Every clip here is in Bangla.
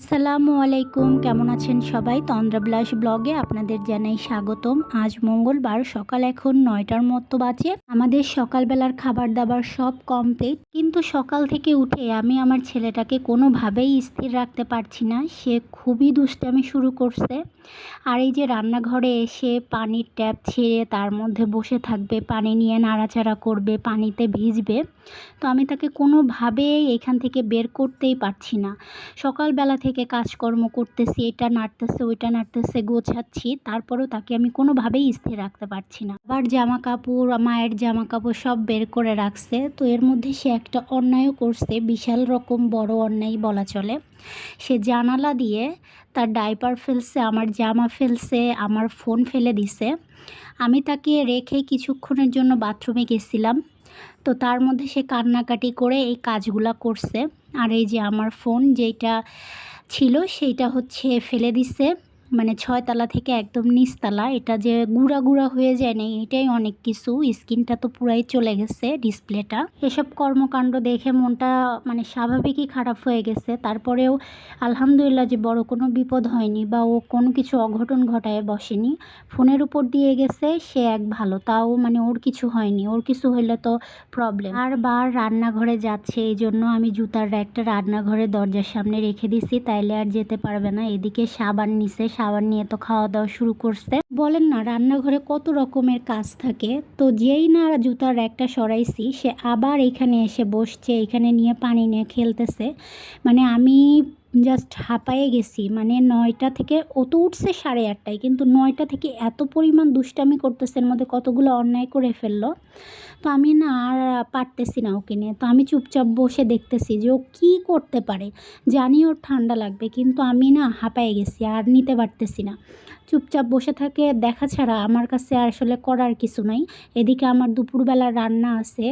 আসসালামু আলাইকুম, কেমন আছেন সবাই? তন্দ্রাবিলাস ব্লগে আপনাদের জানাই স্বাগতম। আজ মঙ্গলবার, সকাল এখন নয়টার মতো বাজে। আমাদের সকালবেলার খাবার দাবার সব কমপ্লিট কিন্তু সকাল থেকে উঠে আমি আমার ছেলেটাকে কোনোভাবেই স্থির রাখতে পারছি না। সে খুবই দুষ্টামি শুরু করছে। আর এই যে রান্নাঘরে এসে পানির ট্যাপ ছেড়ে তার মধ্যে বসে থাকবে, পানি নিয়ে নাড়াচাড়া করবে, পানিতে ভিজবে, তো আমি তাকে কোনোভাবেই এখান থেকে বের করতেই পারছি না। সকালবেলা থেকে কাজকর্ম করতেছি, এটা নাড়তেছে, ওইটা নাড়তেছে, গোছাচ্ছি, তারপরেও তাকে আমি কোনোভাবেই স্থির রাখতে পারছি না। আবার জামা কাপড় মায়ের জামা কাপড় সব বের করে রাখছে, তো এর মধ্যে সে একটা অন্যায়ও করছে, বিশাল রকম বড় অন্যায় বলা চলে। সে জানালা দিয়ে তার ডাইপার ফেলছে, আমার জামা ফেলছে, আমার ফোন ফেলে দিছে। আমি তাকে রেখে কিছুক্ষণের জন্য বাথরুমে গেছিলাম, তো তার মধ্যে সে কান্নাকাটি করে এই কাজগুলা করছে। আর এই যে আমার ফোন যেটা ছিল সেইটা হচ্ছে ফেলে দিছে। মানে ছয়তলা থেকে একদম নিচতলা, এটা যে গুঁড়া গুঁড়া হয়ে যায় না, এটাই অনেক কিছু। স্কিনটা তো পুরাই চলে গেছে ডিসপ্লেটা। এসব কর্মকাণ্ড দেখে মনটা মানে স্বাভাবিকই খারাপ হয়ে গেছে। তারপরেও আলহামদুলিল্লাহ যে বড় কোনো বিপদ হয়নি বা ও কোনো কিছু অঘটন ঘটায় বসেনি। ফোনের উপর দিয়ে গেছে, সে এক ভালো। তাও মানে ওর কিছু হয়নি। ওর কিছু হইলে তো প্রবলেম আর বার রান্নাঘরে যাচ্ছে, এই জন্য আমি জুতার একটা রান্নাঘরে দরজার সামনে রেখে দিছি, তাইলে আর যেতে পারবে না। এদিকে সাবান নিছে সাবান নিয়ে তো খাওয়া দাওয়া শুরু করছে। বলেন না, রান্নাঘরে কত রকমের কাজ থাকে। তো যেই না জুতার একটা সরাইছি, সে আবার এখানে এসে বসছে, এখানে নিয়ে পানি নিয়ে খেলতেছে। মানে আমি জাস্ট হাঁপায়ে গেছি। মানে নয়টা থেকে, ও তো উঠছে সাড়ে আটটায়, কিন্তু নয়টা থেকে এত পরিমাণ দুষ্টামি করতেছে, এর মধ্যে কতগুলো অন্যায় করে ফেলল। তো আমি না আর পারতেছি না ওকে নিয়ে। তো আমি চুপচাপ বসে দেখতেছি যে ও কী করতে পারে। জানি ওর ঠান্ডা লাগবে, কিন্তু আমি না হাঁপায়ে গেছি, আর নিতে পারতেছি না। চুপচাপ বসে থাকে, দেখা ছাড়া আমার কাছে আসলে করার কিছু নাই। এদিকে আমার দুপুরবেলা রান্না আছে,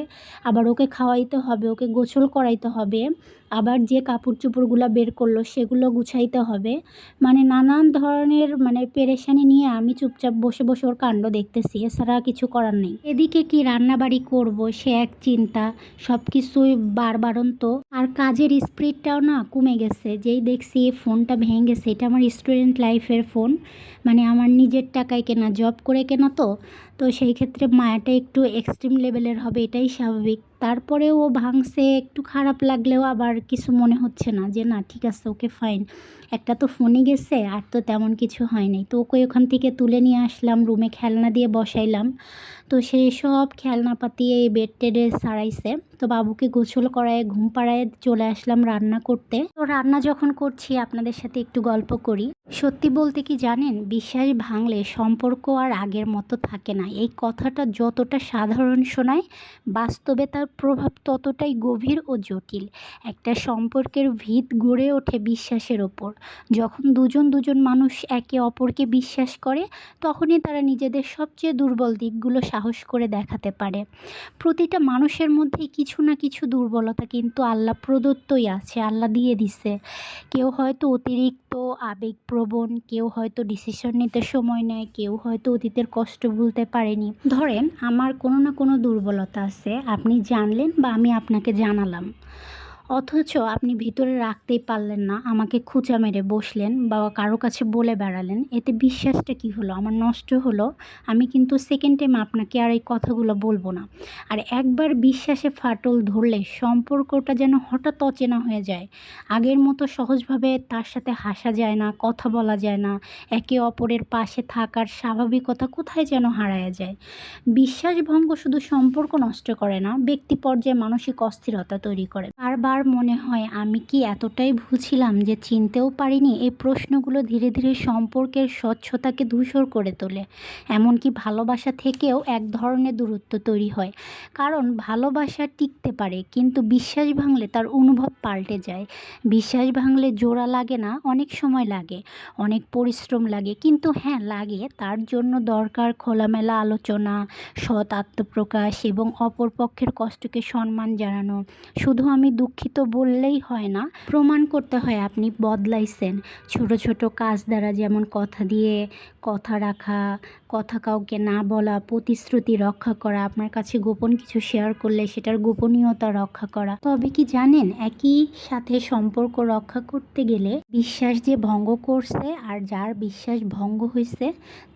আবার ওকে খাওয়াইতে হবে, ওকে গোসল করাইতে হবে, আবার যে কাপড় চোপড়গুলো বের করল সেগুলো গুছাইতে হবে। মানে নানান ধরনের মানে পেরেশানি নিয়ে আমি চুপচাপ বসে বসে ওর কাণ্ড দেখতেছি, এছাড়া কিছু করার নেই। এদিকে কি রান্নাবাড়ি করব সে এক চিন্তা সব কিছুই বারবারন্ত। আর কাজের স্পিডটাও না কমে গেছে, যেই দেখছি ফোনটা ভেঙে গেছে, এটা আমার স্টুডেন্ট লাইফের ফোন। মানে আমার নিজের টাকায় কেনা জব করে কেনা তো তো সেই ক্ষেত্রে মায়াটা একটু এক্সট্রিম লেভেলের হবে, এটাই স্বাভাবিক। তারপরেও ও ভাঙছে, একটু খারাপ লাগলেও আবার কিছু মনে হচ্ছে না যে, না, ঠিক আছে, ওকে ফাইন একটা তো ফোনে গেছে, আর তো তেমন কিছু হয় নাই। তো ওকে ওখান থেকে তুলে নিয়ে আসলাম, রুমে খেলনা দিয়ে বসাইলাম। তো সেই সব খেলনাপাতি এই বেড টেডে সারাইছে। তো বাবুকে গোসল করায়, ঘুম পাড়ায় চলে আসলাম রান্না করতে। তো রান্না যখন করছি, আপনাদের সাথে একটু গল্প করি। সত্যি বলতে কি জানেন? বিশ্বাস ভাঙলে সম্পর্ক আর আগের মতো থাকে না। এই কথাটা যতটা সাধারণ শোনায়, বাস্তবে তার প্রভাব ততটাই গভীর ও জটিল। একটা সম্পর্কের ভিত গড়ে ওঠে বিশ্বাসের ওপর। যখন দুজন দুজন মানুষ একে অপরকে বিশ্বাস করে, তখনই তারা নিজেদের সবচেয়ে দুর্বল দিকগুলো সাহস করে দেখাতে পারে। প্রতিটা মানুষের মধ্যেই কিছু না কিছু দুর্বলতা কিন্তু আল্লাহ প্রদত্তই আছে, আল্লাহ দিয়ে দিছে। কেউ হয়তো অতিরিক্ত আবেগপ্রবণ, কেউ হয়তো ডিসিশন নিতে সময় নেয়, কেউ হয়তো অতীতের কষ্ট ভুলতে পারেনি। ধরেন, আমার কোনো না কোনো দুর্বলতা আছে, আপনি জানলেন বা আমি আপনাকে জানালাম। অথচ আপনি ভিতরে রাখতেই পারলেন না, আমাকে খুঁচা মেরে বসলেন বা কারও কাছে বলে বেড়ালেন, এতে বিশ্বাসটা কি হলো? আমার নষ্ট হলো, আমি কিন্তু সেকেন্ড টাইম আপনাকে আর এই কথাগুলো বলব না। আর একবার বিশ্বাসে ফাটল ধরলে সম্পর্কটা যেন হঠাৎ অচেনা হয়ে যায়। আগের মতো সহজভাবে তার সাথে হাসা যায় না, কথা বলা যায় না, একে অপরের পাশে থাকার স্বাভাবিকতা কোথায় যেন হারায় যায়। বিশ্বাসভঙ্গ শুধু সম্পর্ক নষ্ট করে না, ব্যক্তি পর্যায়ে মানসিক অস্থিরতা তৈরি করে। বারবার মনে হয় আমি কি এতটাই ভুল ছিলাম যে চিনতেও পারিনি এই প্রশ্নগুলো ধীরে ধীরে সম্পর্কের স্বচ্ছতাকে ধূসর করে তোলে। এমনকি ভালোবাসা থেকেও এক ধরনের দূরত্ব তৈরি হয়। কারণ ভালোবাসা টিকতে পারে, কিন্তু বিশ্বাস ভাঙলে তার অনুভব পাল্টে যায়। বিশ্বাস ভাঙলে জোড়া লাগে না, অনেক সময় লাগে, অনেক পরিশ্রম লাগে, কিন্তু হ্যাঁ লাগে। তার জন্য দরকার খোলামেলা আলোচনা, সৎ আত্মপ্রকাশ এবং অপরপক্ষের কষ্টকে সম্মান জানানো। শুধু আমি দুঃখিত বললেই হয় না, প্রমাণ করতে হয় আপনি বদলাইছেন। ছোট ছোট কাজ দ্বারা যেমন কথা দিয়ে কথা রাখা, কথা কাউকে না বলা, প্রতিশ্রুতি রক্ষা করা, আপনার কাছে গোপন কিছু শেয়ার করলে সেটার গোপনীয়তা রক্ষা করা। তবে কি জানেন, একই সাথে সম্পর্ক রক্ষা করতে গেলে বিশ্বাস যে ভঙ্গ করছে আর যার বিশ্বাস ভঙ্গ হয়েছে,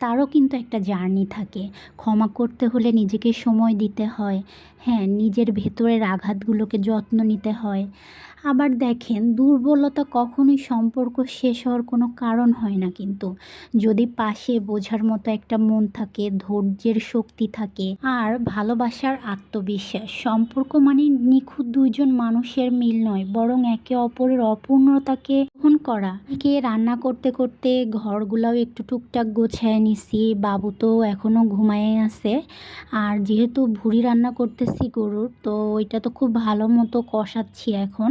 তারও কিন্তু একটা জার্নি থাকে। ক্ষমা করতে হলে নিজেকে সময় দিতে হয়। হ্যাঁ নিজের ভেতরের আঘাতগুলোকে যত্ন নিতে হয়। আবার দেখেন, দুর্বলতা কখনোই সম্পর্ক শেষ হওয়ার কোনো কারণ হয় না কিন্তু। যদি পাশে বোঝার মতো একটা মন থাকে, ধৈর্যের শক্তি থাকে, আর ভালোবাসার আত্মবিশ্বাস, সম্পর্ক মানে নিখুঁত দুইজন মানুষের মিল নয়, বরং একে অপরের অপূর্ণতাকে গ্রহণ করা। কে রান্না করতে করতে ঘরগুলাও একটু টুকটাক গোছায় নিছি, বাবু তো এখনও ঘুমায় আছে। আর যেহেতু ভুড়ি রান্না করতেছি গরুর, তো ওইটা তো খুব ভালো মতো কষাচ্ছি এখন।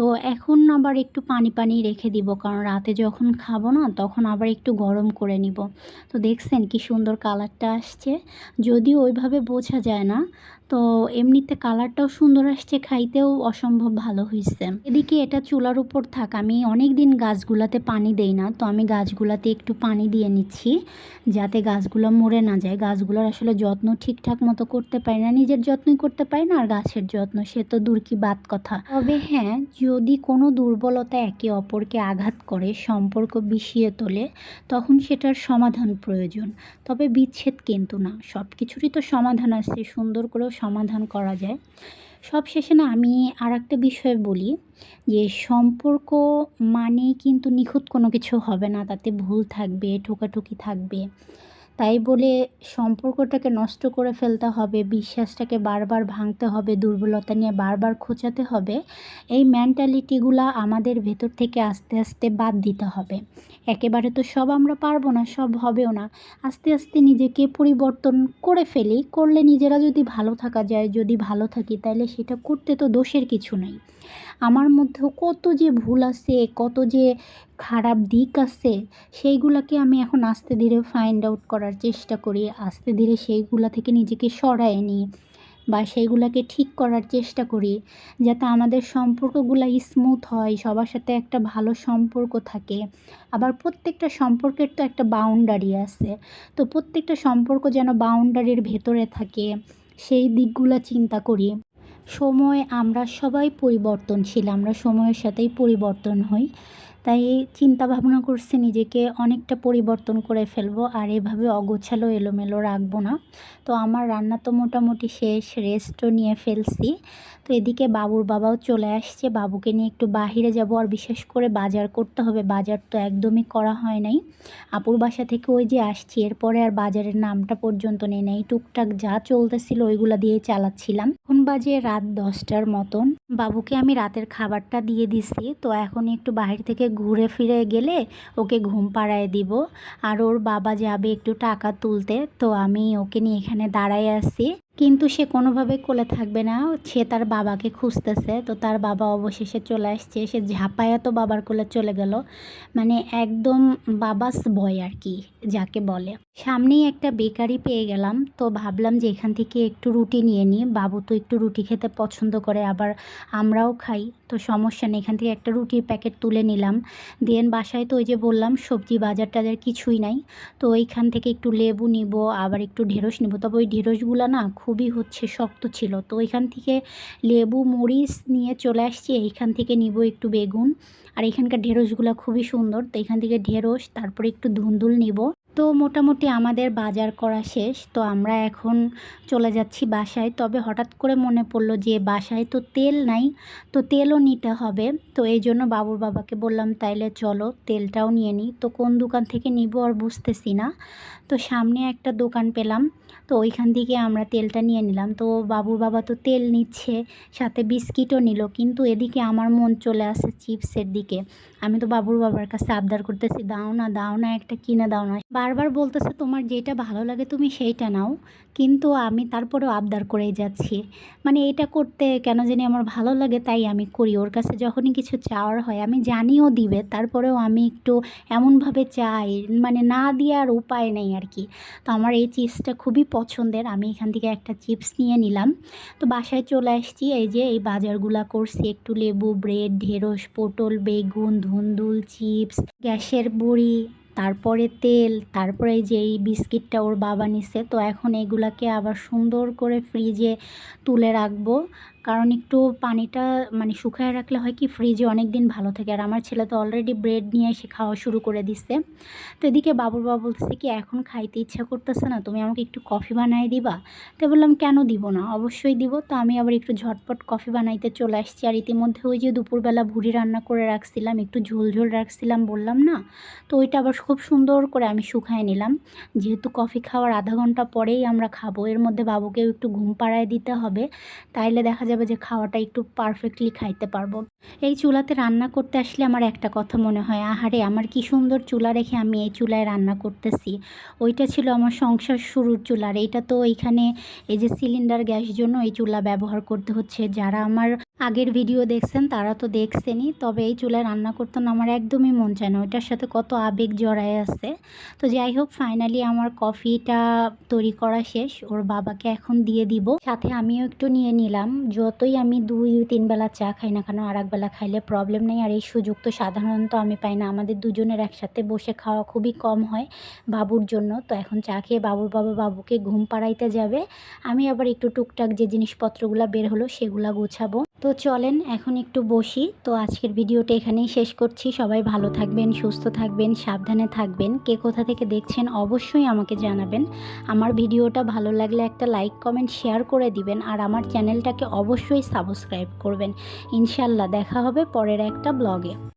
তো এখন আবার একটু পানি পানি রেখে দিব। কারণ রাতে যখন খাব না, তখন আবার একটু গরম করে নিব। তো দেখছেন কি সুন্দর কালারটা আসছে। যদিও ওইভাবে বোঝা যায় না, তো এমনিতে কালারটাও সুন্দর আসছে, খাইতেও অসম্ভব ভালো হয়েছে এদিকে এটা চুলার উপর থাক, আমি অনেক দিন গাছগুলাতে পানি দেই না, তো আমি গাছগুলাতে একটু পানি দিয়ে নিচ্ছি, যাতে গাছগুলো মরে না যায়। গাছগুলোর আসলে যত্ন ঠিকঠাক মতো করতে পারি না, নিজের যত্নই করতে পারি না, আর গাছের যত্ন, সে তো দূর কি বাদ কথা। তবে হ্যাঁ যদি কোনো দুর্বলতা একে অপরকে আঘাত করে, সম্পর্ক বিষিয়ে তোলে, তখন সেটার সমাধান প্রয়োজন। তবে বিচ্ছেদ কিন্তু না। সব কিছুরই তো সমাধান আছে, সুন্দর করেও সমাধান করা যায়। সব শেষে না, আমি আর একটা বিষয় বলি যে, সম্পর্ক মানেই কিন্তু নিখুঁত কোনো কিছু হবে না। তাতে ভুল থাকবে, ঠোকাঠুকি থাকবে। তাই বলে সম্পর্কটাকে নষ্ট করে ফেলতে হবে, বিশ্বাসটাকে বারবার ভাঙতে হবে, দুর্বলতা নিয়ে বারবার খোঁচাতে হবে, এই মেন্টালিটিগুলা আমাদের ভেতর থেকে আস্তে আস্তে বাদ দিতে হবে। একেবারে তো সব আমরা পারব না, সব হবেও না। আস্তে আস্তে নিজেকে পরিবর্তন করে ফেলি, করলে নিজেরা যদি ভালো থাকা যায়, যদি ভালো থাকি তাহলে সেটা করতে তো দোষের কিছু নাই। আমার মধ্যেও কত যে ভুল আছে, কত যে খারাপ দিক আছে, সেইগুলাকে আমি এখন আস্তে ধীরে ফাইন্ড আউট করার চেষ্টা করি। আস্তে ধীরে সেইগুলা থেকে নিজেকে সরায় নিই বা সেইগুলোকে ঠিক করার চেষ্টা করি, যাতে আমাদের সম্পর্কগুলো স্মুথ হয়, সবার সাথে একটা ভালো সম্পর্ক থাকে। আবার প্রত্যেকটা সম্পর্কের তো একটা বাউন্ডারি আছে। তো প্রত্যেকটা সম্পর্ক যেন বাউন্ডারির ভেতরে থাকে, সেই দিকগুলো চিন্তা করি। সময় আমরা সবাই পরিবর্তনশীল আমরা সময়ের সাথেই পরিবর্তন হই। তাই চিন্তা ভাবনা করছি নিজেকে অনেকটা পরিবর্তন করে ফেলব, আর এভাবে অগোছালো, এলোমেলো রাখব না। তো আমার রান্না তো মোটামুটি শেষ রেস্টও নিয়ে ফেলছি। তো এদিকে বাবুর বাবাও চলে আসছে, বাবুকে নিয়ে একটু বাহিরে যাব, আর বিশেষ করে বাজার করতে হবে। বাজার তো একদমই করা হয় নাই। আপুর বাসা থেকে ওই যে আসছি, এরপরে আর বাজারের নামটা পর্যন্ত নেই নাই। টুকটাক যা চলতেছিল ওইগুলো দিয়ে চালাচ্ছিলাম। এখন বাজে রাত দশটার মতন। বাবুকে আমি রাতের খাবারটা দিয়ে দিছি, তো এখন একটু বাহির থেকে ঘুরে ফিরে গেলে ওকে ঘুম পাড়ায় দিব। আর ওর বাবা যাবে একটু টাকা তুলতে, তো আমি ওকে নিয়ে এখানে দাঁড়ায় আছি। কিন্তু সে কোনোভাবে কোলে থাকবে না। সে তার বাবাকে খুঁজতেছে। তো তার বাবা অবশেষে চলে আসছে। সে ঝাঁপায়া তো বাবার কোলে চলে গেল। মানে একদম বাবাস বয় আর কি, যাকে বলে। সামনেই একটা বেকারি পেয়ে গেলাম। তো ভাবলাম যে এখান থেকে একটু রুটি নিয়ে নিই। বাবু তো একটু রুটি খেতে পছন্দ করে, আবার আমরাও খাই। তো সমস্যা নেই, এখান থেকে একটা রুটির প্যাকেট তুলে নিলাম। দেন বাসায় তো ওই যে বললাম, সবজি বাজার টাজার কিছুই নাই। তো ওইখান থেকে একটু লেবু নিব, আবার একটু ঢেঁড়স নিব। তবে ওই ঢেঁড়সগুলো না খুবই হচ্ছে শক্ত ছিল। তো এখান থেকে লেবু, মরিচ নিয়ে চলে আসছি। এইখান থেকে নিব একটু বেগুন। আর এখানকার ঢেঁড়সগুলো খুবই সুন্দর। তো এখান থেকে ঢেঁড়স, তারপরে একটু ধুন্দুল নিব। তো মোটামুটি আমাদের বাজার করা শেষ। তো আমরা এখন চলে যাচ্ছি বাসায়। তবে হঠাৎ করে মনে পড়ল যে বাসায় তো তেল নাই, তো তেলও নিতে হবে। তো এই জন্য বাবুর বাবাকে বললাম, তাইলে চলো, তেলটাও নিয়ে নিই তো কোন দোকান থেকে নিব আর বুঝতেছি না। তো সামনে একটা দোকান পেলাম, তো ওইখান থেকে আমরা তেলটা নিয়ে নিলাম। তো বাবুর বাবা তো তেল নিচ্ছে, সাথে বিস্কিটও নিল। কিন্তু এদিকে আমার মন চলে আসে চিপসের দিকে। আমি তো বাবুর বাবার কাছে আবদার করতেছি, দাও না দাও না একটা কিনে দাও না। বারবার বলতেছে, তোমার যেটা ভালো লাগে তুমি সেইটা নাও। কিন্তু আমি তারপরেও আবদার করেই যাচ্ছি। মানে এটা করতে কেন জানি আমার ভালো লাগে তাই আমি করি। ওর কাছে যখনই কিছু চাওয়ার হয়, আমি জানিও দিবে। তারপরেও আমি একটু এমনভাবে চাই মানে না দিয়ে আর উপায় নেই আর কি। তো আমার এই চিপসটা খুবই পছন্দের। আমি এখান থেকে একটা চিপস নিয়ে নিলাম। তো বাসায় চলে আসছি। এই যে এই বাজারগুলা করছি। একটু লেবু, ব্রেড, ঢেঁড়স, পটল, বেগুন ধুন্দুল চিপস, গ্যাসের বড়ি, তারপরে তেল, তারপরে যে এই বিস্কিটটা ওর বাবা নিছে, তো এখন এগুলাকে আবার সুন্দর করে ফ্রিজে তুলে রাখব। কারণ একটু পানিটা মানে শুকায় রাখলে হয় কি ফ্রিজে অনেক দিন ভালো থাকে। আর আমার ছেলে তো অলরেডি ব্রেড নিয়ে এসে খাওয়া শুরু করে দিচ্ছে তো এদিকে বাবুর বাবা বলতেছে কি, এখন খাইতে ইচ্ছা করতেছে না, তুমি আমাকে একটু কফি বানাই দিবা? তো বললাম, কেন দিব না? অবশ্যই দিব। তো আমি আবার একটু ঝটপট কফি বানাইতে চলে আসছি। আর ইতিমধ্যে ওই যে দুপুরবেলা ভুড়ি রান্না করে রাখছিলাম, একটু ঝোল ঝোল রাখছিলাম বললাম না, তো ওইটা আবার খুব সুন্দর করে আমি শুকায় নিলাম। যেহেতু কফি খাওয়ার আধা ঘণ্টা পরেই আমরা খাব, এর মধ্যে বাবুকেও একটু ঘুম পাড়ায় দিতে হবে। তাইলে দেখা যাবে যে খাওয়াটা একটু পারফেক্টলি খাইতে পারব। এই চুলাতে রান্না করতে আসলে আমার একটা কথা মনে হয়, আহারে আমার কি সুন্দর চুলা রেখে আমি এই চুলায় রান্না করতেছি। ওইটা ছিল আমার সংসার শুরুর চুলার। এইটা তো এইখানে এই যে সিলিন্ডার গ্যাস জন্য এই চুলা ব্যবহার করতে হচ্ছে। যারা আমার আগের ভিডিও দেখছেন, তারা তো দেখছেনই। তবে এই চুলায় রান্না করতে আমার একদমই মন চায় না। ওইটার সাথে কত আবেগ জড়ায় আছে। তো যাই হোক ফাইনালি আমার কফিটা তৈরি করা শেষ। ওর বাবাকে এখন দিয়ে দিব। সাথে আমিও একটু নিয়ে নিলাম। যতই আমি দুই, তিন বেলা চা খাই না কেন আর এক বেলা খাইলে প্রবলেম নেই। আর এই সুযোগ তো সাধারণত আমি পাই না। আমাদের দুজনের একসাথে বসে খাওয়া খুবই কম হয় বাবুর জন্য। তো এখন চা খেয়ে বাবুর বাবা বাবুকে ঘুম পাড়াইতে যাবে। আমি আবার একটু টুকটাক যে জিনিসপত্রগুলো বের হলো, সেগুলো গুছাবো। তো চলেন এখন একটু বসি। তো আজকের ভিডিওটা এখানেই শেষ করছি। সবাই ভালো থাকবেন, সুস্থ থাকবেন, সাবধানে থাকবেন। কে কোথা থেকে দেখছেন অবশ্যই আমাকে জানাবেন। আমার ভিডিওটা ভালো লাগলে একটা লাইক, কমেন্ট, শেয়ার করে দিবেন আর আমার চ্যানেলটাকে অবশ্যই সাবস্ক্রাইব করবেন। ইনশাল্লাহ দেখা হবে পরের একটা ব্লগে।